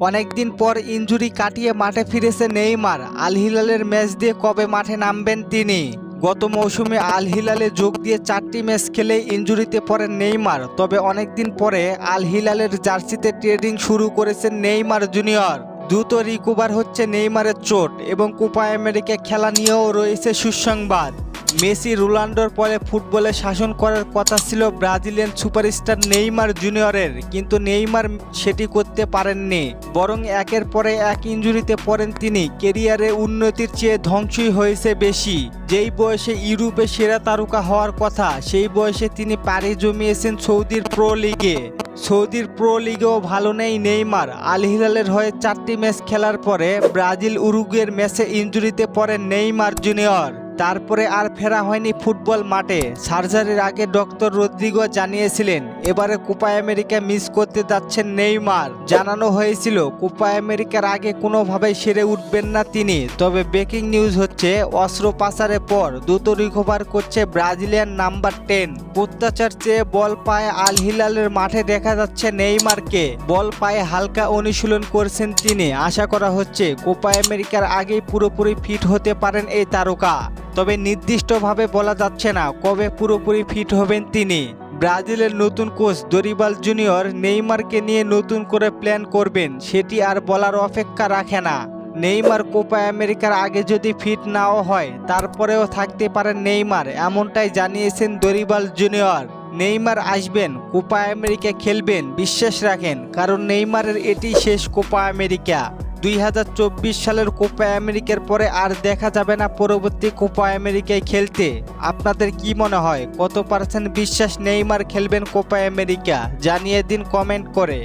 অনেকদিন পর ইনজুরি কাটিয়ে মাঠে ফিরেছে নেইমার। আল হিলালের ম্যাচ দিয়ে কবে মাঠে নামবেন তিনি? গত মৌসুমে আল হিলালে যোগ দিয়ে চারটি ম্যাচ খেলে ইনজুরিতে পড়েন নেইমার। তবে অনেকদিন পরে আল হিলালের জার্সিতে ট্রেডিং শুরু করেছেন নেইমার জুনিয়র। দ্রুত রিকভার হচ্ছে নেইমারের চোট এবং কোপা আমেরিকা খেলা নিয়েও রয়েছে সুসংবাদ। মেসি রোনাল্ডোর পরে ফুটবলে শাসন করার কথা ছিল ব্রাজিলিয়ান সুপারস্টার নেইমার জুনিয়রের, কিন্তু নেইমার সেটি করতে পারেননি। বরং একের পরে এক ইঞ্জুরিতে পড়েন তিনি। কেরিয়ারে উন্নতির চেয়ে ধ্বংসই হয়েছে বেশি যেই বয়সে ইউরোপে সেরা তারকা হওয়ার কথা, সেই বয়সে তিনি পাড়ি জমিয়েছেন সৌদির প্রো লিগে। সৌদির প্রো লিগেও ভালো নেই নেইমার। আল হিলালের হয়ে চারটি ম্যাচ খেলার পরে ব্রাজিল উরুগুয়ের ম্যাচে ইনজুরিতে পড়েন নেইমার জুনিয়র। তারপরে আর ফেরা হয়নি ফুটবল মাঠে। সার্জারির আগে ডক্টর রদ্রিগো জানিয়েছিলেন, এবারে কোপা আমেরিকা মিস করতে যাচ্ছেন নেইমার। জানানো হয়েছিল, কোপা আমেরিকার আগে কোনোভাবেই সেরে উঠবেন না তিনি। তবে ব্রেকিং নিউজ হচ্ছে অস্ত্রোপাচারের পর দ্রুত রিকভার করছে ব্রাজিলিয়ান নাম্বার টেন। প্রত্যাচার চেয়ে বল পায়ে আল হিলালের মাঠে দেখা যাচ্ছে নেইমারকে। বল পায়ে হালকা অনুশীলন করছেন তিনি। আশা করা হচ্ছে, কোপা আমেরিকার আগেই পুরোপুরি ফিট হতে পারেন এই তারকা। তবে নির্দিষ্টভাবে বলা যাচ্ছে না কবে পুরোপুরি ফিট হবেন তিনি। ব্রাজিলের নতুন কোচ দরিবাল জুনিয়র নেইমারকে নিয়ে নতুন করে প্ল্যান করবেন, সেটি আর বলার অপেক্ষা রাখে না। নেইমার কোপা আমেরিকার আগে যদি ফিট নাও হয়, তারপরেও থাকতে পারেন নেইমার, এমনটাই জানিয়েছেন দরিবাল জুনিয়র। নেইমার আসবেন, কোপা আমেরিকা খেলবেন, বিশ্বাস রাখেন, কারণ নেইমারের এটি শেষ কোপা আমেরিকা। দুই হাজার চব্বিশ সালের কোপা আমেরিকার পরে আর দেখা যাবে না পরবর্তী কোপা আমেরিকায় খেলতে। আপনাদের কি মনে হয়? কত পার্সেন্ট বিশ্বাস নেইমার খেলবেন কোপা আমেরিকা? জানিয়ে দিন কমেন্ট করে।